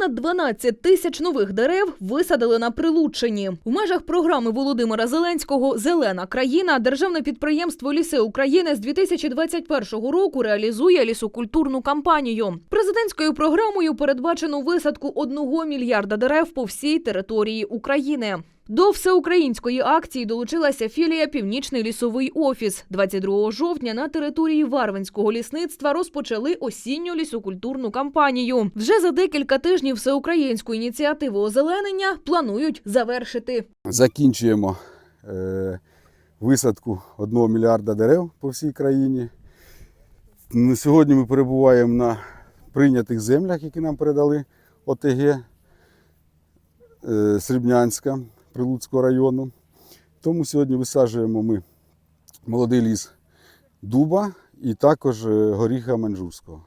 Понад 12 тисяч нових дерев висадили на Прилуччині. В межах програми Володимира Зеленського Зелена країна державне підприємство Ліси України з 2021 року реалізує лісокультурну кампанію. Президентською програмою передбачено висадку 1 мільярда дерев по всій території України. До всеукраїнської акції долучилася філія Північний лісовий офіс. 22 жовтня на території Варвинського лісництва розпочали осінню лісокультурну кампанію. Вже за декілька тижнів всеукраїнську ініціативу озеленення планують завершити. закінчуємо е, висадку 1 мільярда дерев по всій країні. Сьогодні ми перебуваємо на прийнятих землях, які нам передали ОТГ е, Срібнянська Прилуцького району. Тому сьогодні висаджуємо ми молодий ліс дуба і також е, горіха манжурського.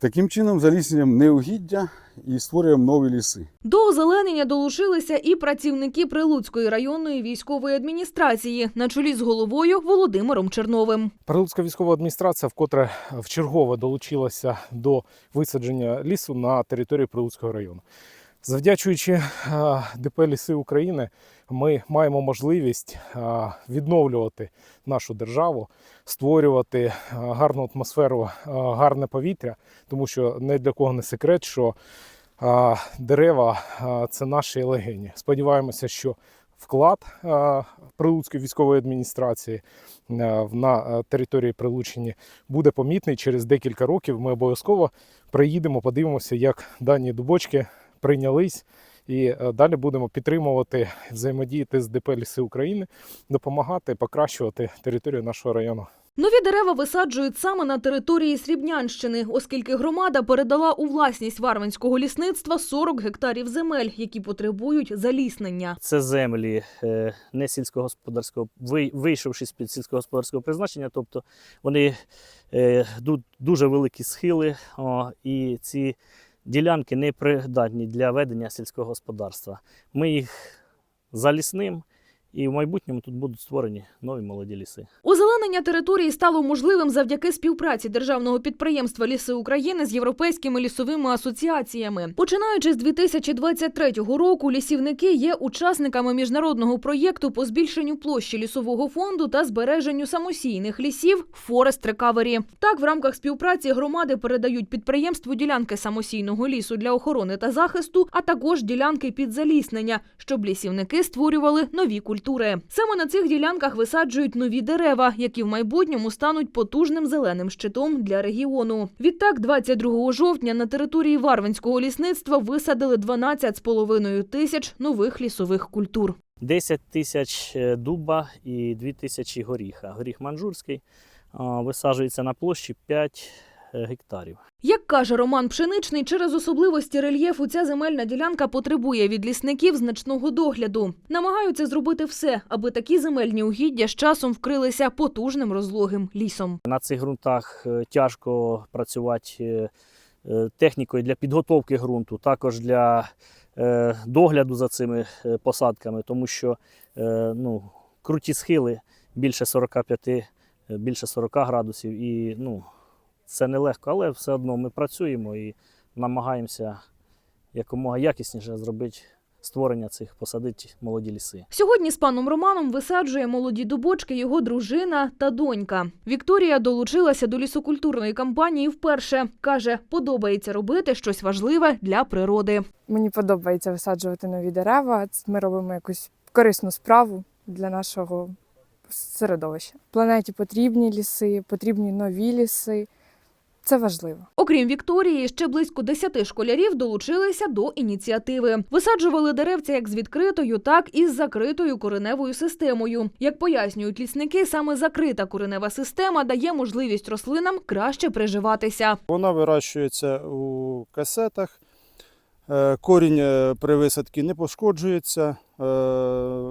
Таким чином заліснюємо неугіддя і створюємо нові ліси. До озеленення долучилися і працівники Прилуцької районної військової адміністрації на чолі з головою Володимиром Черновим. Прилуцька військова адміністрація вкотре вчергово долучилася до висадження лісу на території Прилуцького району. Завдячуючи е, ДП Ліси України, ми маємо можливість е, відновлювати нашу державу, створювати е, гарну атмосферу, гарне повітря, тому що не для кого не секрет, що дерева це наші легені. Сподіваємося, що вклад Прилуцької військової адміністрації на території Прилуччині буде помітний через декілька років. Ми обов'язково приїдемо, подивимося, як дані дубочки прийнялись. І е, далі будемо підтримувати, взаємодіяти з ДП Ліси України, допомагати покращувати територію нашого району. Нові дерева висаджують саме на території Срібнянщини, оскільки громада передала у власність Варвинського лісництва 40 гектарів земель, які потребують заліснення. Це землі е, не сільськогосподарського, ви- вийшовши з під сільськогосподарського призначення, тобто вони е, дуже великі схили, і ці ділянки не придатні для ведення сільського господарства. Ми їх залісним, і в майбутньому тут будуть створені нові молоді ліси. Озеленення території стало можливим завдяки співпраці державного підприємства Ліси України з європейськими лісовими асоціаціями. Починаючи з 2023 року, лісівники є учасниками міжнародного проєкту по збільшенню площі лісового фонду та збереженню самосійних лісів Forest Recovery. Так, в рамках співпраці громади передають підприємству ділянки самосійного лісу для охорони та захисту, а також ділянки під заліснення, щоб лісівники створювали нові культури. Саме на цих ділянках висаджують нові дерева, які в майбутньому стануть потужним зеленим щитом для регіону. Відтак, 22 жовтня на території Варвинського лісництва висадили 12,5 тисяч нових лісових культур. 10 тисяч е, дуба і 2 тисячі горіха. Горіх манжурський висаджується на площі 5 гектарів. Як каже Роман Пшеничний, через особливості рельєфу ця земельна ділянка потребує від лісників значного догляду. Намагаються зробити все, аби такі земельні угіддя з часом вкрилися потужним розлогим лісом. На цих ґрунтах е, тяжко працювати е, е, технікою для підготовки ґрунту, також для е, догляду за цими е, посадками, тому що е, ну, круті схили більше 45, е, більше 40 градусів. І ну, це нелегко, але все одно ми працюємо і намагаємося якомога якісніше зробити створення цих посадити молоді ліси. Сьогодні з паном Романом висаджує молоді дубочки його дружина та донька. Вікторія долучилася до лісокультурної кампанії вперше. Каже, подобається робити щось важливе для природи. Мені подобається висаджувати нові дерева. Ми робимо якусь корисну справу для нашого середовища. Планеті потрібні ліси, потрібні нові ліси. Це важливо. Окрім Вікторії, ще близько 10 школярів долучилися до ініціативи. Висаджували деревця як з відкритою, так і з закритою кореневою системою. Як пояснюють лісники, саме закрита коренева система дає можливість рослинам краще приживатися. Вона вирощується у касетах. Е, Корінь е, при висадці не пошкоджується, е,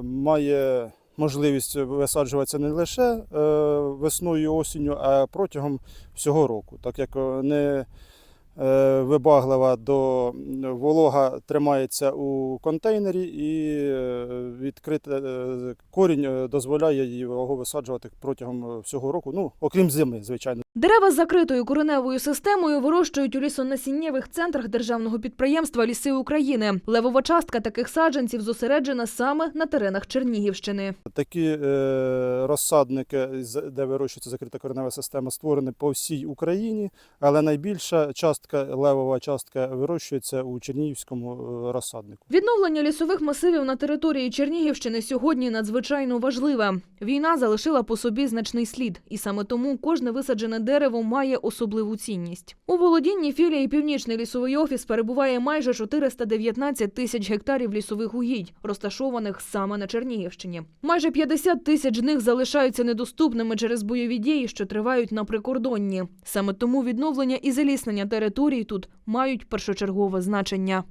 має можливість висаджуватися не лише е, весною і осінню, а протягом всього року, так як е, не вибаглива, до волога тримається у контейнері і е, відкрите е, корінь е, дозволяє його висаджувати протягом е, всього року, ну окрім зими, звичайно. Дерева з закритою кореневою системою вирощують у лісонасіннєвих центрах державного підприємства Ліси України. Левова частка таких саджанців зосереджена саме на теренах Чернігівщини. Такі е, розсадники, де вирощується закрита коренева система, створені по всій Україні, але найбільша частка, левова частка, вирощується у Чернігівському е, розсаднику. Відновлення лісових масивів на території Чернігівщини сьогодні надзвичайно важливе. Війна залишила по собі значний слід, і саме тому кожне висаджене дерево має особливу цінність. У володінні філії Північний лісовий офіс перебуває майже 419 тисяч гектарів лісових угідь, розташованих саме на Чернігівщині. Майже 50 тисяч з них залишаються недоступними через бойові дії, що тривають на прикордонні. Саме тому відновлення і заліснення територій тут мають першочергове значення.